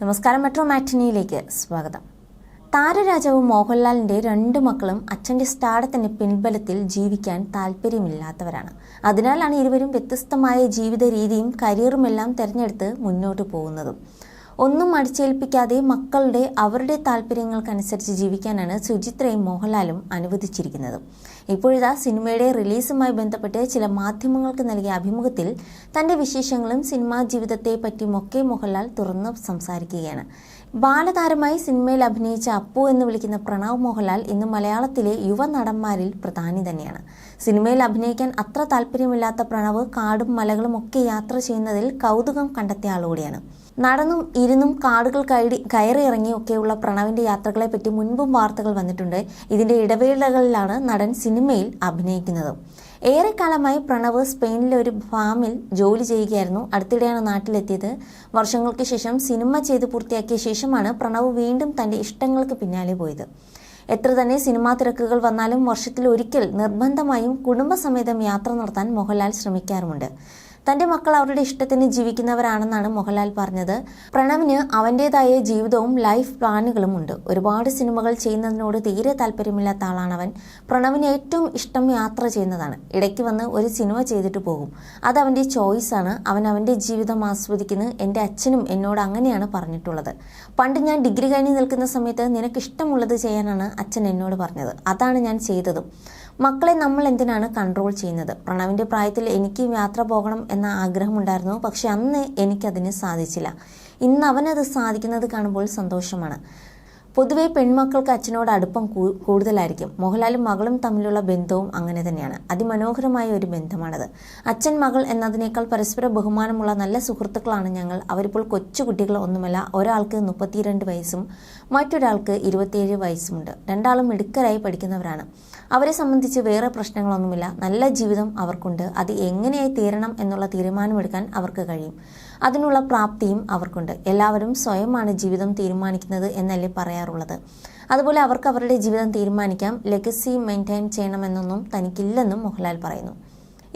നമസ്കാരം മെട്രോ മാറ്റിനിയിലേക്ക് സ്വാഗതം. താരരാജാവ് മോഹൻലാലിന്റെ രണ്ട് മക്കളും അച്ഛന്റെ സ്റ്റാടത്തിന്റെ പിൻബലത്തിൽ ജീവിക്കാൻ താല്പര്യമില്ലാത്തവരാണ്. അതിനാലാണ് ഇരുവരും വ്യത്യസ്തമായ ജീവിത രീതിയും കരിയറുമെല്ലാം തിരഞ്ഞെടുത്ത് മുന്നോട്ട് പോകുന്നതും. ഒന്നും അടിച്ചേൽപ്പിക്കാതെ മക്കളുടെ അവരുടെ താല്പര്യങ്ങൾക്കനുസരിച്ച് ജീവിക്കാനാണ് സുചിത്രയും മോഹൻലാലും അനുവദിച്ചിരിക്കുന്നത്. ഇപ്പോഴിതാ സിനിമയുടെ റിലീസുമായി ബന്ധപ്പെട്ട് ചില മാധ്യമങ്ങൾക്ക് നൽകിയ അഭിമുഖത്തിൽ തന്റെ വിശേഷങ്ങളും സിനിമാ ജീവിതത്തെ പറ്റിയുമൊക്കെ മോഹൻലാൽ തുറന്നു സംസാരിക്കുകയാണ്. ബാലതാരമായി സിനിമയിൽ അഭിനയിച്ച അപ്പു എന്ന് വിളിക്കുന്ന പ്രണവ് മോഹൻലാൽ ഇന്ന് മലയാളത്തിലെ യുവ നടന്മാരിൽ പ്രധാനി തന്നെയാണ്. സിനിമയിൽ അഭിനയിക്കാൻ അത്ര താല്പര്യമില്ലാത്ത പ്രണവ് കാടും മലകളും ഒക്കെ യാത്ര ചെയ്യുന്നതിൽ കൗതുകം കണ്ടെത്തിയ ആളുകൂടിയാണ് നടന്നും ഇരുന്നും കാടുകൾ കയറി കയറി ഇറങ്ങിയൊക്കെയുള്ള പ്രണവിന്റെ യാത്രകളെ പറ്റി മുൻപും വാർത്തകൾ വന്നിട്ടുണ്ട്. ഇതിന്റെ ഇടവേളകളിലാണ് നടൻ സിനിമയിൽ അഭിനയിക്കുന്നത്. ഏറെക്കാലമായി പ്രണവ് സ്പെയിനിലെ ഒരു ഫാമിൽ ജോലി ചെയ്യുകയായിരുന്നു. അടുത്തിടെയാണ് നാട്ടിലെത്തിയത്. വർഷങ്ങൾക്ക് ശേഷം സിനിമ ചെയ്ത് പൂർത്തിയാക്കിയ ശേഷമാണ് പ്രണവ് വീണ്ടും തന്റെ ഇഷ്ടങ്ങൾക്ക് പിന്നാലെ പോയത്. എത്ര തന്നെ സിനിമാ തിരക്കുകൾ വന്നാലും വർഷത്തിൽ ഒരിക്കൽ നിർബന്ധമായും കുടുംബസമേതം യാത്ര നടത്താൻ മോഹൻലാൽ ശ്രമിക്കാറുമുണ്ട്. തന്റെ മക്കൾ അവരുടെ ഇഷ്ടത്തിന് ജീവിക്കുന്നവരാണെന്നാണ് മോഹൻലാൽ പറഞ്ഞത്. പ്രണവിന് അവന്റെതായ ജീവിതവും ലൈഫ് പ്ലാനുകളും ഉണ്ട്. ഒരുപാട് സിനിമകൾ ചെയ്യുന്നതിനോട് തീരെ താല്പര്യമില്ലാത്ത അവൻ പ്രണവിന് ഏറ്റവും ഇഷ്ടം യാത്ര ചെയ്യുന്നതാണ്. ഇടയ്ക്ക് വന്ന് ഒരു സിനിമ ചെയ്തിട്ട് പോകും. അത് ചോയ്സ് ആണ്. അവൻ അവന്റെ ജീവിതം ആസ്വദിക്കുന്നത് എന്റെ അച്ഛനും എന്നോട് അങ്ങനെയാണ് പറഞ്ഞിട്ടുള്ളത്. പണ്ട് ഞാൻ ഡിഗ്രി കഴിഞ്ഞ് നിൽക്കുന്ന സമയത്ത് നിനക്ക് ഇഷ്ടമുള്ളത് ചെയ്യാനാണ് അച്ഛൻ എന്നോട് പറഞ്ഞത്. അതാണ് ഞാൻ ചെയ്തതും. മക്കളെ നമ്മൾ എന്തിനാണ് കൺട്രോൾ ചെയ്യുന്നത്? പ്രണവിന്റെ പ്രായത്തിൽ എനിക്കും യാത്ര പോകണം എന്ന ആഗ്രഹമുണ്ടായിരുന്നു. പക്ഷെ അന്ന് എനിക്കതിന് സാധിച്ചില്ല. ഇന്ന് അവനത് സാധിക്കുന്നത് കാണുമ്പോൾ സന്തോഷമാണ്. പൊതുവെ പെൺമക്കൾക്ക് അച്ഛനോട് അടുപ്പം കൂടുതലായിരിക്കും. മോഹൻലാലും മകളും തമ്മിലുള്ള ബന്ധവും അങ്ങനെ തന്നെയാണ്. അതിമനോഹരമായ ഒരു ബന്ധമാണത്. അച്ഛൻ മകൾ എന്നതിനേക്കാൾ പരസ്പര ബഹുമാനമുള്ള നല്ല സുഹൃത്തുക്കളാണ് ഞങ്ങൾ. അവരിപ്പോൾ കൊച്ചുകുട്ടികൾ ഒന്നുമല്ല ഒരാൾക്ക് മുപ്പത്തിരണ്ട് വയസ്സും മറ്റൊരാൾക്ക് ഇരുപത്തിയേഴ് വയസ്സുമുണ്ട്. രണ്ടാളും മിടുക്കരായി പഠിക്കുന്നവരാണ്. അവരെ സംബന്ധിച്ച് വേറെ പ്രശ്നങ്ങളൊന്നുമില്ല. നല്ല ജീവിതം അവർക്കുണ്ട്. അത് എങ്ങനെയായി തീരണം എന്നുള്ള തീരുമാനമെടുക്കാൻ അവർക്ക് കഴിയും. അതിനുള്ള പ്രാപ്തിയും അവർക്കുണ്ട്. എല്ലാവരും സ്വയമാണ് ജീവിതം തീരുമാനിക്കുന്നത് എന്നല്ലേ പറയാറുള്ളത് അതുപോലെ അവർക്ക് അവരുടെ ജീവിതം തീരുമാനിക്കാം ലെഗസി മെയിന്റെയിൻ ചെയ്യണമെന്നൊന്നും തനിക്കില്ലെന്നും മോഹൻലാൽ പറയുന്നു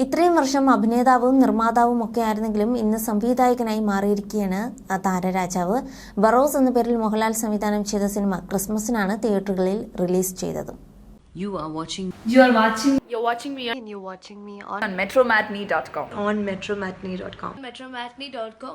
ഇത്രയും വർഷം അഭിനേതാവും നിർമ്മാതാവും ഒക്കെ ആയിരുന്നെങ്കിലും ഇന്ന് സംവിധായകനായി മാറിയിരിക്കുകയാണ് ആ താരരാജാവ് ബറോസ് എന്ന പേരിൽ മോഹൻലാൽ സംവിധാനം ചെയ്ത സിനിമ ക്രിസ്മസിനാണ് തിയേറ്ററുകളിൽ റിലീസ് ചെയ്തത് You are watching You are watching You're watching me and you're watching me on, on metromatney.com. on metromatney.com. metromatney.com.